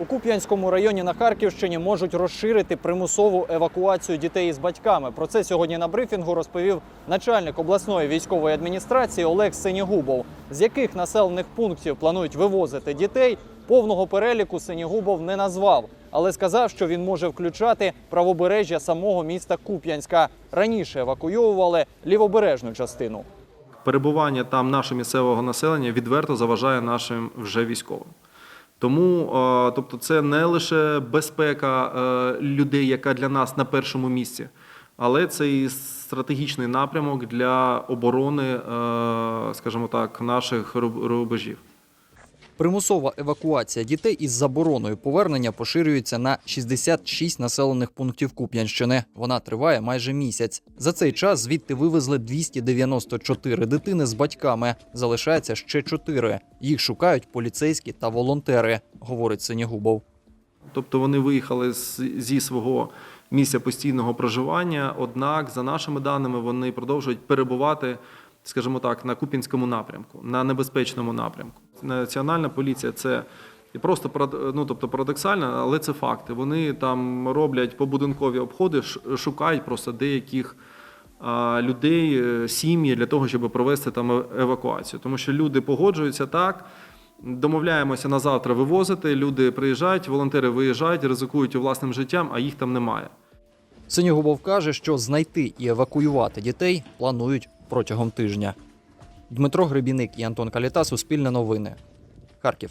У Куп'янському районі на Харківщині можуть розширити примусову евакуацію дітей із батьками. Про це сьогодні на брифінгу розповів начальник обласної військової адміністрації Олег Синігубов. З яких населених пунктів планують вивозити дітей, повного переліку Синігубов не назвав, але сказав, що він може включати правобережжя самого міста Куп'янська. Раніше евакуйовували лівобережну частину. перебування там нашого місцевого населення відверто заважає нашим вже військовим. Тому, тобто, це не лише безпека е, людей, яка для нас на першому місці, але це і стратегічний напрямок для оборони, е, скажімо так, наших рубежів. Примусова евакуація дітей із забороною повернення поширюється на 66 населених пунктів Куп'янщини. Вона триває майже місяць. За цей час звідти вивезли 294 дитини з батьками. Залишається ще 4. Їх шукають поліцейські та волонтери, говорить Синігубов. Тобто вони виїхали зі свого місця постійного проживання, однак, за нашими даними, вони продовжують перебувати, скажімо так, на Купінському напрямку, на небезпечному напрямку. Національна поліція це просто ну, тобто парадоксально, але це факти. Вони там роблять побудинкові обходи, шукають просто деяких людей, е, сім'ї для того, щоб провести там е- евакуацію. Тому що люди погоджуються так. Домовляємося на завтра вивозити. Люди приїжджають, волонтери виїжджають, ризикують власним життям, а їх там немає. Синігубов каже, що знайти і евакуювати дітей планують протягом тижня. Дмитро Гребіник і Антон Каліта, Суспільне новини. Харків.